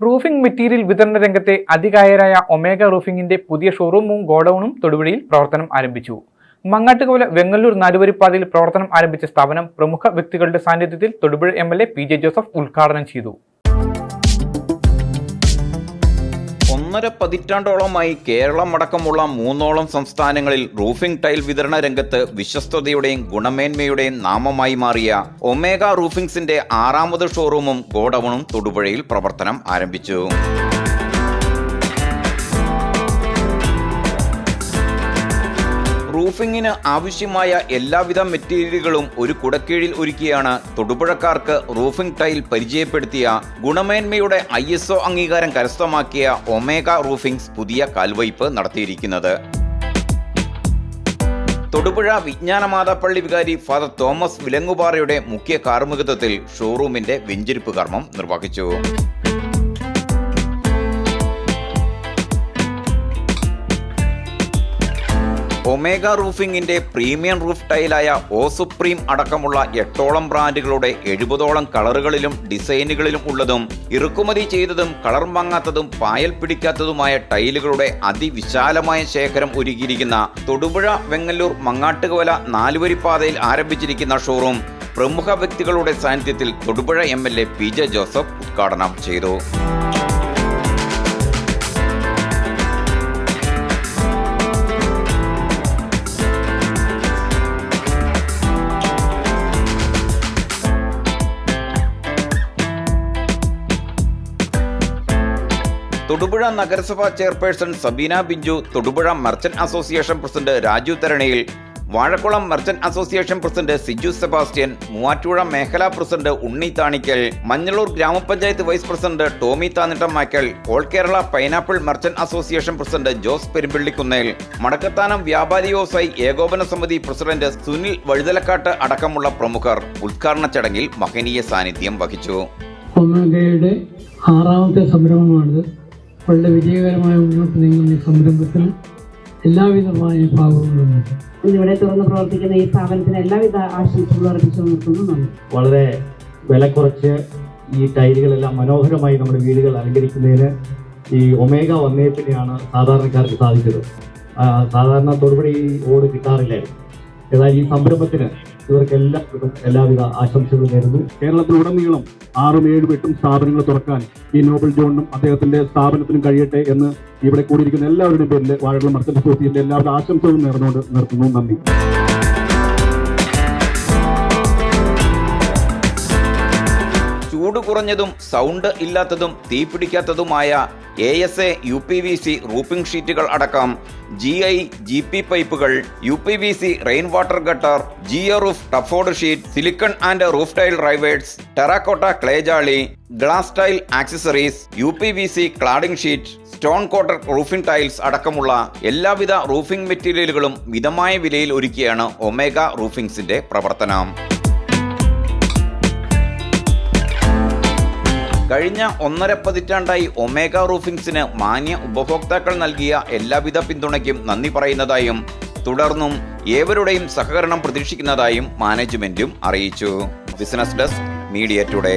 Roofing material വിതരണ രംഗത്തെ അതികായരായ omega റൂഫിംഗിന്റെ പുതിയ ഷോറൂമും ഗോഡൌണും തൊടുപുഴയിൽ പ്രവർത്തനം ആരംഭിച്ചു. മങ്ങാട്ടുകോല വെങ്ങല്ലൂർ നാലുവരിപ്പാതയിൽ പ്രവർത്തനം ആരംഭിച്ച സ്ഥാപനം പ്രമുഖ വ്യക്തികളുടെ സാന്നിധ്യത്തിൽ Thodupuzha M L A P J Joseph ഉദ്ഘാടനം ചെയ്തു. ഒന്നര പതിറ്റാണ്ടോളമായി കേരളം അടക്കമുള്ള മൂന്നോളം സംസ്ഥാനങ്ങളിൽ റൂഫിംഗ് ടൈൽ വിതരണ രംഗത്ത് വിശ്വസ്തതയുടെയും ഗുണമേന്മയുടെയും നാമമായി മാറിയ ഒമേഗ റൂഫിംഗ്സിന്റെ ആറാമത് ഷോറൂമും ഗോഡൌണും തൊടുപുഴയിൽ പ്രവർത്തനം ആരംഭിച്ചു. റൂഫിങ്ങിന് ആവശ്യമായ എല്ലാവിധ മെറ്റീരിയലുകളും ഒരു കുടക്കീഴിൽ ഒരുക്കിയാണ് തൊടുപുഴക്കാർക്ക് റൂഫിംഗ് ടൈൽ പരിചയപ്പെടുത്തിയ ഗുണമേന്മയുടെ ഐ അംഗീകാരം കരസ്ഥമാക്കിയ ഒമേഗ റൂഫിംഗ്സ് പുതിയ കാൽവയ്പ് നടത്തിയിരിക്കുന്നത്. തൊടുപുഴ വിജ്ഞാനമാതാപ്പള്ളി വികാരി ഫാദർ തോമസ് വിലങ്ങുപാറയുടെ മുഖ്യ കാർമ്മികത്വത്തിൽ ഷോറൂമിന്റെ വെഞ്ചിരിപ്പ് കർമ്മം നിർവഹിച്ചു. ഒമേഗ റൂഫിംഗിന്റെ പ്രീമിയം റൂഫ് ടൈലായ ഓ സുപ്രീം അടക്കമുള്ള എട്ടോളം ബ്രാൻഡുകളുടെ എഴുപതോളം കളറുകളിലും ഡിസൈനുകളിലും ഉള്ളതും ഇറക്കുമതി ചെയ്തതും കളർ മങ്ങാത്തതും പായൽ പിടിക്കാത്തതുമായ ടൈലുകളുടെ അതിവിശാലമായ ശേഖരം ഒരുക്കിയിരിക്കുന്ന തൊടുപുഴ വെങ്ങല്ലൂർ മങ്ങാട്ടുകവല നാലുവരിപ്പാതയിൽ ആരംഭിച്ചിരിക്കുന്ന ഷോറൂം പ്രമുഖ വ്യക്തികളുടെ സാന്നിധ്യത്തിൽ Thodupuzha M L A P J Joseph ഉദ്ഘാടനം ചെയ്തു. തൊടുപുഴ നഗരസഭാ chairperson Sabeena Binju Thodupuzha merchant association president Raju Tharanayil Vazhakulam merchant association president Siju Sebastian Muvattupuzha മേഖലാ പ്രസിഡന്റ് ഉണ്ണി താണിക്കൽ മഞ്ഞളൂർ ഗ്രാമപഞ്ചായത്ത് vice president Tommy Thannittam makkal all Kerala pineapple merchant association president Jose Perumpillikunnel Madakkathanam വ്യാപാരി വ്യവസായി ഏകോപന സമിതി president Sunil വഴുതലക്കാട്ട് അടക്കമുള്ള പ്രമുഖർ ഉദ്ഘാടന ചടങ്ങിൽ മഹനീയ സാന്നിധ്യം വഹിച്ചു. ആറാമത്തെ സംരംഭമാണിത്. വളരെ വിജയകരമായി മുന്നോട്ട് നീങ്ങുന്ന ഈ സംരംഭത്തിൽ എല്ലാവിധമായ ഭാഗങ്ങളും ഇവിടെ തുറന്ന് പ്രവർത്തിക്കുന്ന ഈ സ്ഥാപനത്തിന് എല്ലാവിധ ആശംസകളും അർപ്പിച്ചു നിർത്തുന്നു. നന്ദി. വളരെ വില കുറച്ച് ഈ ടൈലുകളെല്ലാം മനോഹരമായി നമ്മുടെ വീടുകൾ അലങ്കരിക്കുന്നതിന് ഈ ഒമേഗ വന്നേപ്പിനെയാണ് സാധാരണക്കാർക്ക് സാധിച്ചത്. സാധാരണ തൊടുപുഴ ഈ ഓട് കിട്ടാറില്ലായിരുന്നു എന്നാൽ ഈ സംരംഭത്തിന് ഇവർക്ക് എല്ലാവിധ ആശംസകളും നേരുന്നു. കേരളത്തിലുടനീളം ആറും ഏഴും എട്ടും സ്ഥാപനങ്ങൾ തുറക്കാൻ ഈ നോബൽ ജോണിനും അദ്ദേഹത്തിന്റെ സ്ഥാപനത്തിനും കഴിയട്ടെ എന്ന് ഇവിടെ കൂടിയിരിക്കുന്ന എല്ലാവരുടെയും പേരിൽ വാഴകൾ മർച്ചന്റ് അസോസിയേഷന്റെ എല്ലാവരുടെ ആശംസകളും നേർന്നുകൊണ്ട് നിർത്തുന്നു. നന്ദി. ചൂട് കുറഞ്ഞതും സൗണ്ട് ഇല്ലാത്തതും തീപിടിക്കാത്തതുമായ A S A U P V C roofing ഷീറ്റുകൾ അടക്കം ജി ഐ ജി പി പൈപ്പുകൾ U P V C rain water gutter Geo roof Tufford sheet silicon and roof tile rivers terracotta ക്ലേജാളി glass tile accessories U P V C cladding sheet stone coated roofing tiles അടക്കമുള്ള എല്ലാവിധ roofing മെറ്റീരിയലുകളും മിതമായ വിലയിൽ ഒരുക്കിയാണ് omega റൂഫിംഗ്സിന്റെ പ്രവർത്തനം. കഴിഞ്ഞ ഒന്നര പതിറ്റാണ്ടായി omega റൂഫിംഗ്സിന് മാന്യ ഉപഭോക്താക്കൾ നൽകിയ എല്ലാവിധ പിന്തുണയ്ക്കും നന്ദി പറയുന്നതായും തുടർന്നും ഏവരുടെയും സഹകരണം പ്രതീക്ഷിക്കുന്നതായും മാനേജ്മെന്റും അറിയിച്ചു. Business desk media today.